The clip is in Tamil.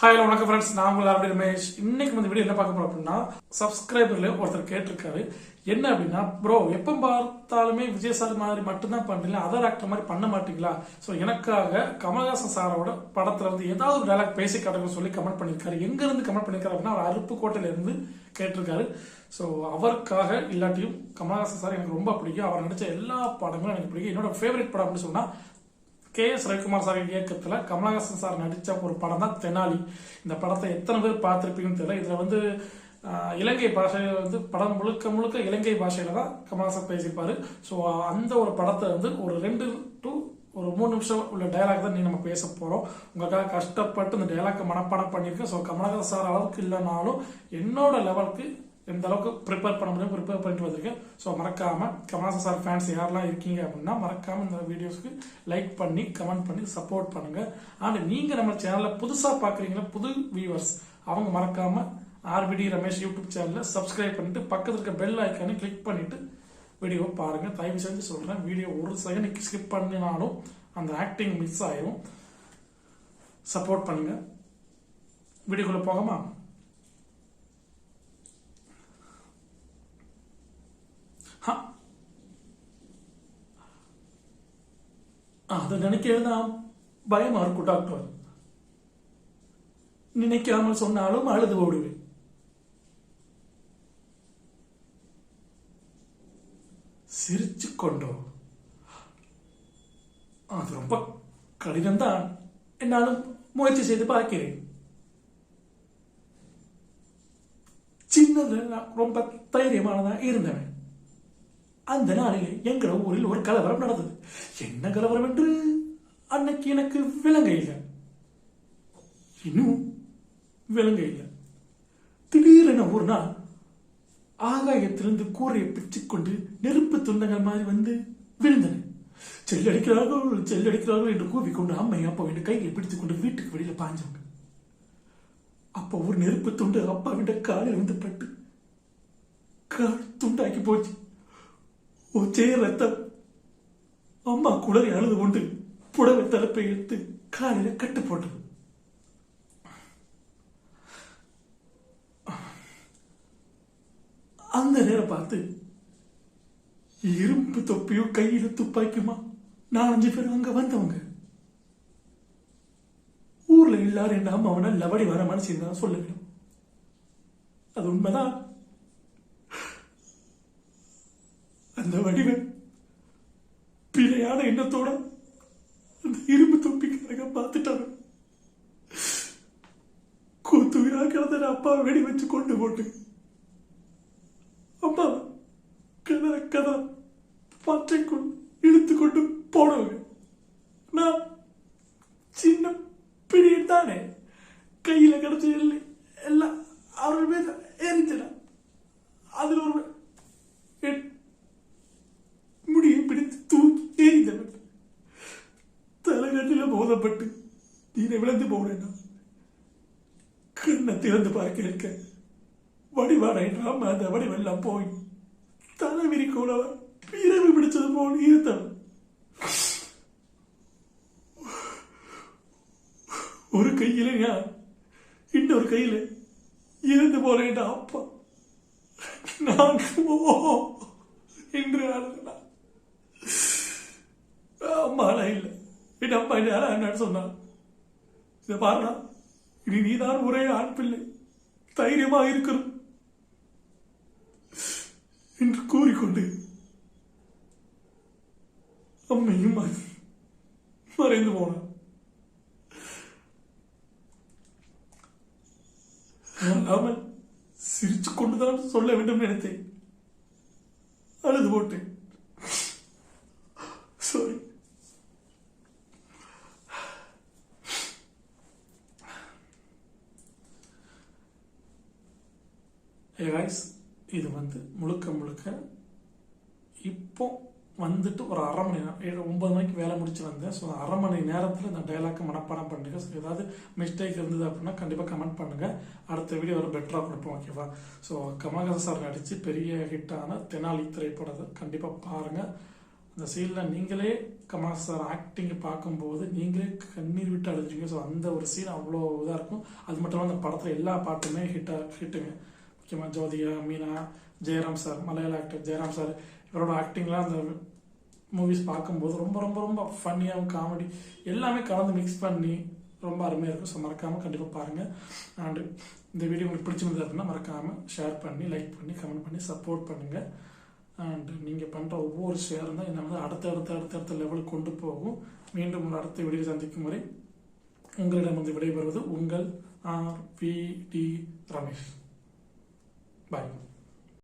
ஹாய் வணக்கம் ஃப்ரெண்ட்ஸ் நான் உங்கள் அப்படி ரமேஷ். இன்னைக்கு வந்து வீடியோ என்ன பார்க்க போறோம் அப்படின்னா சப்ஸ்கிரைபர்ல ஒருத்தர் கேட்டிருக்காரு. என்ன அப்படின்னா ப்ரோ எப்போ பார்த்தாலுமே விஜய் சார் மாதிரி மட்டும்தான் பண்றீங்களா? அதர் ஆக்டர் மாதிரி பண்ண மாட்டீங்களா? ஸோ எனக்காக கமல்ஹாசன் சாரோட படத்துல இருந்து ஏதாவது ஒரு டைலாக் பேசி காட்டுங்க சொல்லி கமெண்ட் பண்ணியிருக்காரு. எங்க இருந்து கமெண்ட் பண்ணியிருக்காரு அப்படின்னா அவர் அருப்புக்கோட்டையில இருந்து கேட்டிருக்காரு. ஸோ அவருக்காக இல்லாட்டியும் கமல்ஹாசன் சார் எனக்கு ரொம்ப பிடிக்கும். அவர் நடிச்ச எல்லா படங்களும் எனக்கு பிடிக்கும். என்னோட ஃபேவரட் படம் அப்படின்னு சொன்னா கே எஸ் ரவிக்குமார் சார் இயக்கத்தில் கமலஹாசன் சார் நடித்த ஒரு படம் தான் தெனாலி. இந்த படத்தை எத்தனை பேர் பார்த்துருப்பீங்கன்னு தெரியல. இதில் வந்து இலங்கை பாஷையில் வந்து படம் முழுக்க முழுக்க இலங்கை பாஷையில தான் கமலஹாசன் பேசியிருப்பாரு. ஸோ அந்த ஒரு படத்தை வந்து ஒரு ரெண்டு டு ஒரு மூணு நிமிஷம் உள்ள டயலாக் தான் நீ நம்ம பேச போகிறோம் உங்களுக்காக கஷ்டப்பட்டு இந்த டைலாக்கை மனப்பாடம் பண்ணியிருக்கேன். ஸோ கமலஹாசன் சார் அளவுக்கு இல்லைனாலும் என்னோட லெவலுக்கு எந்த அளவுக்கு ப்ரிப்பேர் பண்ண முடியும் ப்ரிப்பேர் பண்ணிட்டு வந்திருக்கேன் ஸோ மறக்காம கமல்ஹாசன் சார் ஃபேன்ஸ் யாரெல்லாம் இருக்கீங்க அப்படின்னா மறக்காம இந்த வீடியோஸ்க்கு லைக் பண்ணி கமெண்ட் பண்ணி சப்போர்ட் பண்ணுங்க. அண்ட் நீங்க நம்ம சேனல்ல புதுசா பாக்குறீங்களா புது வியூவர்ஸ் அவங்க மறக்காம ஆர்பிடி ரமேஷ் யூடியூப் சேனல்ல சப்ஸ்கிரைப் பண்ணிட்டு பக்கத்தில் இருக்க பெல் ஐக்கானை கிளிக் பண்ணிட்டு வீடியோ பாருங்க. தயவு செஞ்சு சொல்றேன் வீடியோ ஒரு செகண்ட் ஸ்கிப் பண்ணினாலும் அந்த ஆக்டிங் மிஸ் ஆயிரும். சப்போர்ட் பண்ணுங்க. வீடியோக்குள்ள போகமா ஹ. அதை நினைக்கிறதுதான் பயமா இருக்கும் டாக்டர் நினைக்காமல் சொன்னாலும் அழுது ஓடுவேன் சிரிச்சு கொண்டோ அது ரொம்ப கடினம்தான் என்னாலும் முயற்சி செய்து பார்க்கிறேன் சின்னதுல நான் ரொம்ப தைரியமானதா இருந்தவன் அந்த நாளில் எங்கள ஊரில் ஒரு கலவரம் நடந்தது. என்ன கலவரம் என்று? அன்னைக்கு எனக்கு விலங்க இல்லை. இன்னும் விலங்க இல்லை. திடீரென ஒரு நாள் ஆகாயத்திலிருந்து கூரையை பிச்சுக்கொண்டு நெருப்பு துண்டங்கள் மாதிரி வந்து விழுந்தன. செல்லடிக்கிறார்கள் செல்லடிக்கிறார்கள் என்று கூவிக்கொண்டு அம்மை அப்பாவின் கையை பிடித்துக் கொண்டு வீட்டுக்கு வெளியில பாஞ்சவங்க அப்போ ஒரு நெருப்பு துண்டு அப்பாவின் காலில் வந்து பட்டு கால் துண்டாக்கி போச்சு. ஒச்சே ரத்தம் அம்மா குளறி அழுது கொண்டு புடவை தலைப்பை எடுத்து காலையில கட்டு போட்டது. அந்த நேரம் பார்த்து இரும்பு தொப்பியும் கையில துப்பாக்கியுமா? நாலஞ்சு பேர் அங்க வந்தவங்க. ஊர்ல எல்லாரும் என்ன அம்மாவன லவடி வர மனசு தான் சொல்ல வேண்டும் அது உண்மைதான். அந்த வடிவன் பிழையான எண்ணத்தோட அந்த இரும்பு தொப்பிக்காரங்க பார்த்துட்டாரு கூத்து விழா கிடந்த அப்பா வெடி வச்சு கொண்டு போட்டு அப்பா கதற கதை பற்றை கொண்டு இழுத்து கொண்டு போனவங்க. நான் சின்ன பிடியன் தானே. கையில கிடைச்ச எல்லாம் எல்லாம் அவர்கள் மீது எரிஞ்சிட நீரை விழுந்து போனேன் கண்ணை திறந்து பார்க்க இருக்க. வடிவாடை அந்த வடிவெல்லாம் போய் தலைவிரி கூடவன் பிறவி பிடிச்சது போல் இருந்தவன் ஒரு கையில நான் இன்னொரு கையில இருந்து போறேன் அப்பா. நான் என்று அழுதான் அம்மா இல்லை. என் அப்பா என்ன என்னன்னு சொன்னான். இதை பாருடா. இனி நீதான் ஒரே ஆண் பிள்ளை. தைரியமா இருக்கிறோம் என்று கூறிக்கொண்டு அம்மையும் மறைந்து போனான். அவன் சிரிச்சு கொண்டுதான் சொல்ல வேண்டும் நினைத்தேன். அழுது போட்டேன் சாரி ஏகாய்ஸ் இது வந்து முழுக்க முழுக்க இப்போ வந்துட்டு ஒரு அரை மணி நேரம் ஏழு ஒன்பது மணிக்கு வேலை முடிச்சு வந்தேன். ஸோ அரை மணி நேரத்தில் இந்த டைலாக்கை மனப்பாடம் பண்ணுங்க. ஸோ ஏதாவது மிஸ்டேக் இருந்தது அப்படின்னா கண்டிப்பாக கமெண்ட் பண்ணுங்க. அடுத்த வீடியோ ஒரு பெட்டராக கொடுப்போம் ஓகேவா ஸோ கமல்ஹாசன் சார் நடித்து பெரிய ஹிட்டான தெனாலி திரைப்படத்தை கண்டிப்பாக பாருங்கள் அந்த சீனில் நீங்களே கமல் சார் ஆக்டிங்கை பார்க்கும்போது நீங்களே கண்ணீர் விட்டு அழுதுருவீங்க ஸோ அந்த ஒரு சீன் அவ்வளோ இதாக இருக்கும். அது மட்டும் இல்லாமல் அந்த படத்தில் எல்லா பாட்டுமே ஹிட்டாக ஹிட்டுங்க முக்கியமாக ஜோதிகா மீனா ஜெயராம் சார் மலையாள ஆக்டர் ஜெயராம் சார் இவரோட ஆக்டிங்லாம் அந்த மூவிஸ் பார்க்கும்போது ரொம்ப ரொம்ப ரொம்ப ஃபன்னியாகவும் காமெடி எல்லாமே கலந்து மிக்ஸ் பண்ணி ரொம்ப அருமையாக இருக்கும். ஸோ மறக்காமல் கண்டிப்பாக பாருங்கள் அண்டு இந்த வீடியோ உங்களுக்கு பிடிச்சிருந்தது அப்படின்னா மறக்காமல் ஷேர் பண்ணி லைக் பண்ணி கமெண்ட் பண்ணி சப்போர்ட் பண்ணுங்கள் அண்டு நீங்கள் பண்ணுற ஒவ்வொரு ஷேரும் தான் என்ன வந்து அடுத்த அடுத்த அடுத்த அடுத்த லெவலுக்கு கொண்டு போகும். மீண்டும் ஒரு அடுத்த வீடியோ சந்திக்கும் வரை உங்களிடம் வந்து விடைபெறுவது உங்கள் R P T Ramesh. Bye